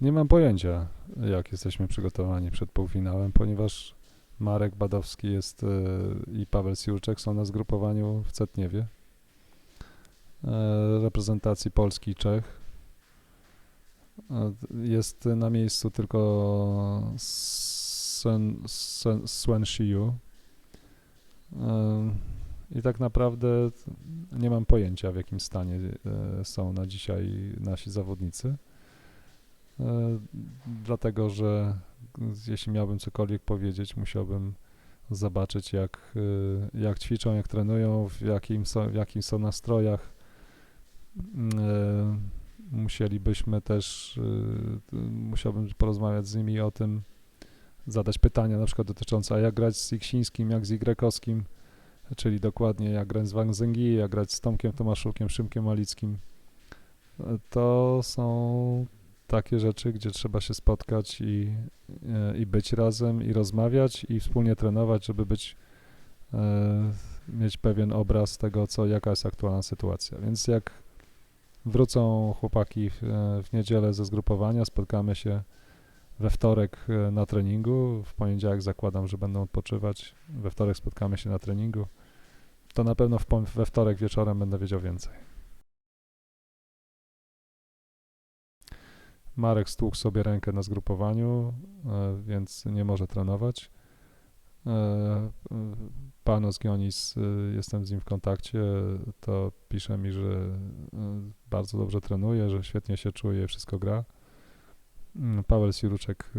Nie mam pojęcia, jak jesteśmy przygotowani przed półfinałem, ponieważ Marek Badowski jest e, i Paweł Siurczek są na zgrupowaniu w Cetniewie e, reprezentacji Polski i Czech. E, Jest na miejscu tylko Sen, Sen. E, I tak naprawdę nie mam pojęcia, w jakim stanie są na dzisiaj nasi zawodnicy. E, Dlatego, że jeśli miałbym cokolwiek powiedzieć, musiałbym zobaczyć, jak, e, jak ćwiczą, jak trenują, w jakim są, jakim są nastrojach. E, Musielibyśmy też, musiałbym porozmawiać z nimi o tym, zadać pytania na przykład dotyczące, a jak grać z Iksińskim, jak z Igrekowskim, czyli dokładnie jak grać z Wang Zengi, jak grać z Tomkiem Tomaszukiem, Szymkiem Malickim. To są takie rzeczy, gdzie trzeba się spotkać i, e, i być razem, i rozmawiać, i wspólnie trenować, żeby być, e, mieć pewien obraz tego, co, jaka jest aktualna sytuacja. Więc jak wrócą chłopaki w, e, w niedzielę ze zgrupowania, spotkamy się we wtorek e, na treningu, w poniedziałek zakładam, że będą odpoczywać, we wtorek spotkamy się na treningu, to na pewno w, we wtorek wieczorem będę wiedział więcej. Marek stłukł sobie rękę na zgrupowaniu, e, więc nie może trenować. E, Panos Gionis, e, jestem z nim w kontakcie, to pisze mi, że bardzo dobrze trenuje, że świetnie się czuje wszystko gra. Mm, Paweł Siruczek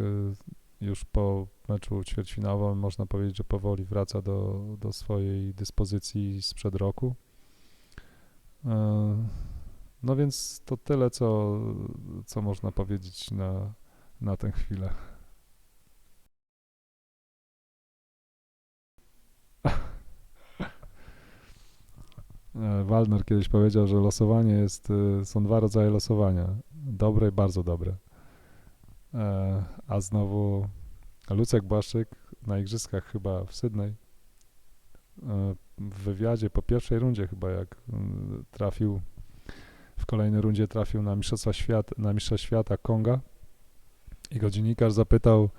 już po meczu ćwierćfinałowym można powiedzieć, że powoli wraca do, do swojej dyspozycji sprzed roku. No więc to tyle, co, co można powiedzieć na, na tę chwilę. Waldner kiedyś powiedział, że losowanie jest, e, są dwa rodzaje losowania. Dobre i bardzo dobre. E, A znowu Lucek Błaszczyk na igrzyskach chyba w Sydney e, w wywiadzie po pierwszej rundzie chyba jak mm, trafił w kolejnej rundzie trafił na mistrzostwa świata, na mistrza świata Konga i go dziennikarz zapytał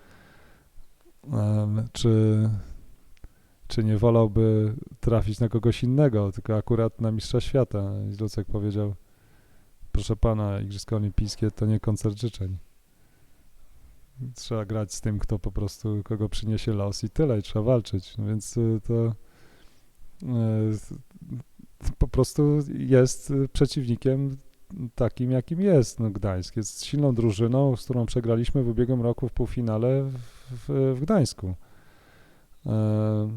em, czy czy nie wolałby trafić na kogoś innego, tylko akurat na mistrza świata. I Lucek powiedział, proszę pana, Igrzyska Olimpijskie to nie koncert życzeń. Trzeba grać z tym, kto po prostu, kogo przyniesie los i tyle, i trzeba walczyć. No więc y, to y, po prostu jest przeciwnikiem takim, jakim jest no, Gdańsk. Jest silną drużyną, z którą przegraliśmy w ubiegłym roku w półfinale w, w, Gdańsku. E,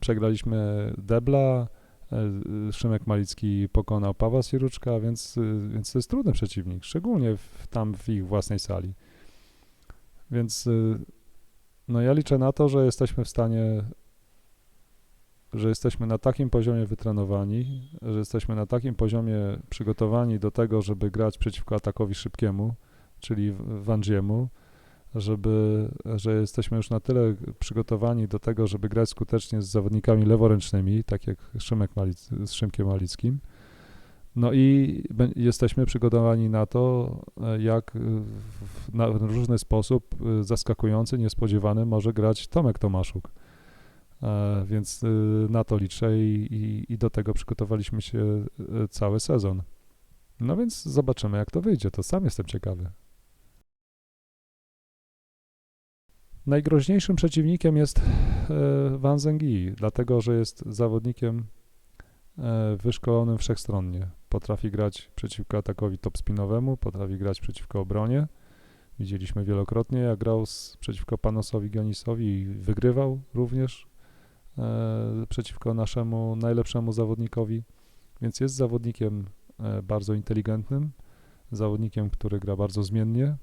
Przegraliśmy Debla, e, Szymek Malicki pokonał Pawła Siruczka, więc, więc to jest trudny przeciwnik, szczególnie w, tam w ich własnej sali. Więc y, no ja liczę na to, że jesteśmy w stanie, że jesteśmy na takim poziomie wytrenowani, że jesteśmy na takim poziomie przygotowani do tego, żeby grać przeciwko atakowi szybkiemu, czyli Wandziemu, żeby, że jesteśmy już na tyle przygotowani do tego, żeby grać skutecznie z zawodnikami leworęcznymi, tak jak Szymek Malic, z Szymkiem Malickim. No i jesteśmy przygotowani na to, e, jak w, na różny sposób e, zaskakujący, niespodziewany może grać Tomek Tomaszuk. E, Więc e, na to liczę i, i, i do tego przygotowaliśmy się e, cały sezon. No więc zobaczymy, jak to wyjdzie. To sam jestem ciekawy. Najgroźniejszym przeciwnikiem jest e, Van Zengi, dlatego że jest zawodnikiem e, wyszkolonym wszechstronnie. Potrafi grać przeciwko atakowi topspinowemu, potrafi grać przeciwko obronie. Widzieliśmy wielokrotnie, jak grał z, przeciwko Panosowi Gionisowi i wygrywał również przeciwko naszemu najlepszemu zawodnikowi. Więc jest zawodnikiem e, bardzo inteligentnym, zawodnikiem, który gra bardzo zmiennie,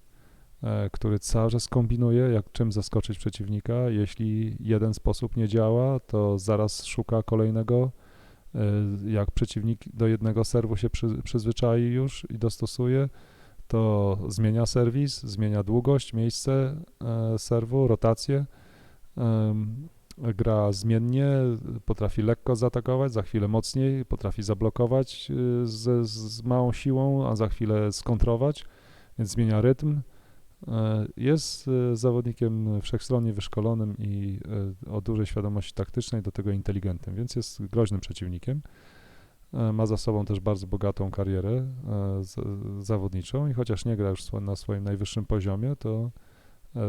e, który cały czas kombinuje, jak czym zaskoczyć przeciwnika. Jeśli jeden sposób nie działa, to zaraz szuka kolejnego. E, Jak przeciwnik do jednego serwu się przy, przyzwyczai już i dostosuje, to zmienia serwis, zmienia długość, miejsce e, serwu, rotację. Gra zmiennie, potrafi lekko zaatakować, za chwilę mocniej, potrafi zablokować y, z, z małą siłą, a za chwilę skontrować, więc zmienia rytm. E, Jest e, zawodnikiem wszechstronnie wyszkolonym i e, o dużej świadomości taktycznej, do tego inteligentnym, więc jest groźnym przeciwnikiem. Ma za sobą też bardzo bogatą karierę zawodniczą i chociaż nie gra już na swoim najwyższym poziomie, to,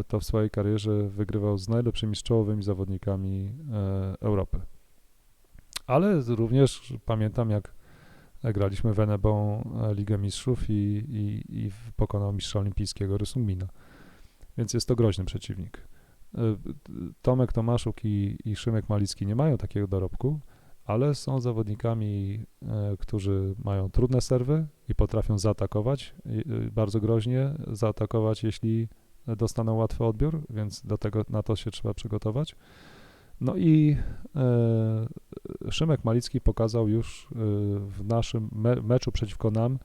to w swojej karierze wygrywał z najlepszymi czołowymi zawodnikami e, Europy. Ale również pamiętam, jak graliśmy w Enebą e, Ligę Mistrzów i, i, i pokonał mistrza olimpijskiego Rysungmina. Więc jest to groźny przeciwnik. E, Tomek Tomaszuk i, i Szymek Malicki nie mają takiego dorobku, ale są zawodnikami, e, którzy mają trudne serwy i potrafią zaatakować bardzo groźnie, zaatakować, jeśli dostaną łatwy odbiór, więc do tego, na to się trzeba przygotować. No i e, Szymek Malicki pokazał już e, w naszym me, meczu przeciwko nam e,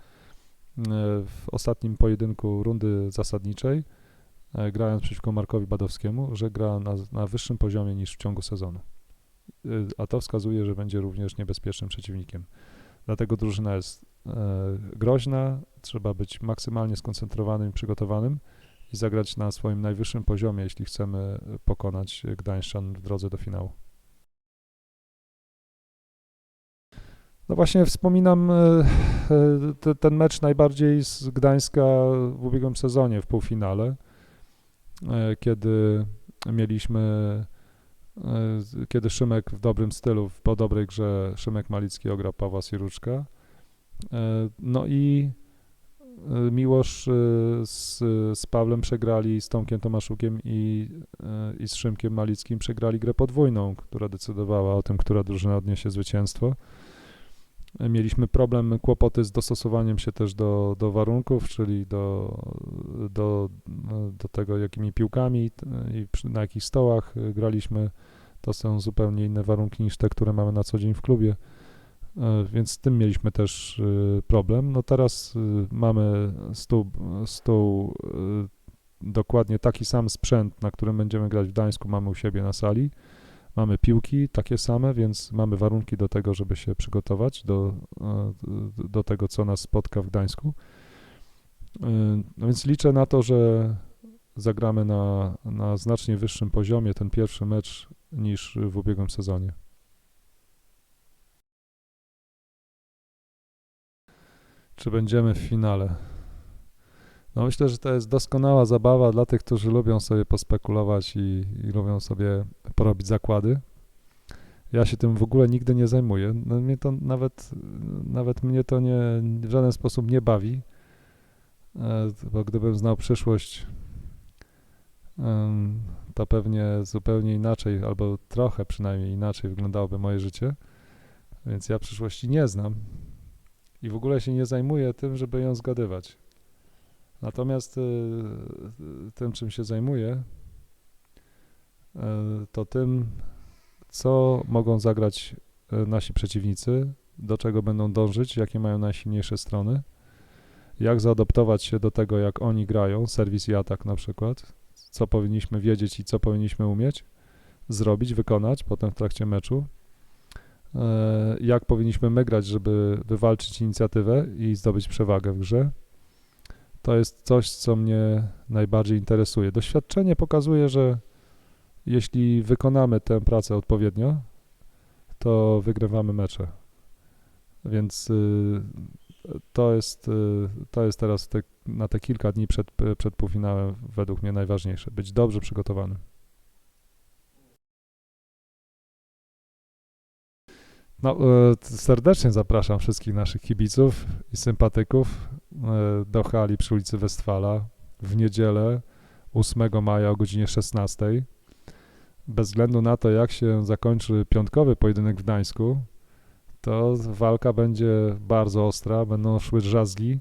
w ostatnim pojedynku rundy zasadniczej, grając przeciwko Markowi Badowskiemu, że gra na, na wyższym poziomie niż w ciągu sezonu. A to wskazuje, że będzie również niebezpiecznym przeciwnikiem. Dlatego drużyna jest groźna, trzeba być maksymalnie skoncentrowanym i przygotowanym i zagrać na swoim najwyższym poziomie, jeśli chcemy pokonać Gdańszczan w drodze do finału. No właśnie wspominam e, e, te, ten mecz najbardziej z Gdańska w ubiegłym sezonie w półfinale, e, kiedy mieliśmy, kiedy Szymek w dobrym stylu, po dobrej grze Szymek Malicki ograł Pawła Siruczka. No i Miłosz e, z, z Pawłem przegrali, z Tomkiem Tomaszukiem i, e, i z Szymkiem Malickim przegrali grę podwójną, która decydowała o tym, która drużyna odniesie zwycięstwo. Mieliśmy problem, kłopoty z dostosowaniem się też do, do warunków, czyli do, do, do tego, jakimi piłkami i na jakich stołach graliśmy. To są zupełnie inne warunki niż te, które mamy na co dzień w klubie. E, Więc z tym mieliśmy też e, problem. No teraz e, mamy stół, stół dokładnie taki sam sprzęt, na którym będziemy grać w Gdańsku, mamy u siebie na sali. Mamy piłki takie same, więc mamy warunki do tego, żeby się przygotować do, do tego, co nas spotka w Gdańsku. No więc liczę na to, że zagramy na, na znacznie wyższym poziomie ten pierwszy mecz niż w ubiegłym sezonie. Czy będziemy w finale? No myślę, że to jest doskonała zabawa dla tych, którzy lubią sobie pospekulować i, i lubią sobie porobić zakłady. Ja się tym w ogóle nigdy nie zajmuję. No, mnie to nawet, nawet mnie to nie, w żaden sposób nie bawi, e, bo gdybym znał przyszłość, to pewnie zupełnie inaczej, albo trochę przynajmniej inaczej wyglądałoby moje życie. Więc ja przyszłości nie znam i w ogóle się nie zajmuję tym, żeby ją zgadywać. Natomiast y, tym, czym się zajmuję, y, to tym, co mogą zagrać y, nasi przeciwnicy, do czego będą dążyć, jakie mają najsilniejsze strony, jak zaadoptować się do tego, jak oni grają, serwis i atak na przykład, co powinniśmy wiedzieć i co powinniśmy umieć zrobić, wykonać potem w trakcie meczu, jak powinniśmy my grać, żeby wywalczyć inicjatywę i zdobyć przewagę w grze. To jest coś, co mnie najbardziej interesuje. Doświadczenie pokazuje, że jeśli wykonamy tę pracę odpowiednio, to wygrywamy mecze. Więc y, to jest, y, to jest teraz te, na te kilka dni przed, przed półfinałem według mnie najważniejsze. Być dobrze przygotowanym. No, e, serdecznie zapraszam wszystkich naszych kibiców i sympatyków e, do hali przy ulicy Westfala w niedzielę 8 maja o godzinie 16. Bez względu na to, jak się zakończy piątkowy pojedynek w Gdańsku, to walka będzie bardzo ostra, będą szły drzazgi,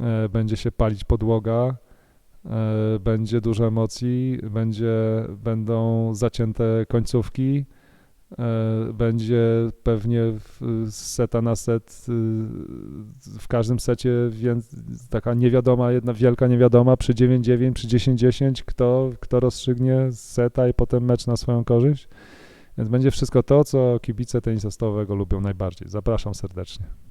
e, będzie się palić podłoga, będzie dużo emocji, będzie, będą zacięte końcówki, będzie pewnie z seta na set, y, w każdym secie więc taka niewiadoma, jedna wielka niewiadoma przy 9-9, przy 10-10, kto, kto rozstrzygnie seta i potem mecz na swoją korzyść. Więc będzie wszystko to, co kibice tenisa stołowego lubią najbardziej. Zapraszam serdecznie.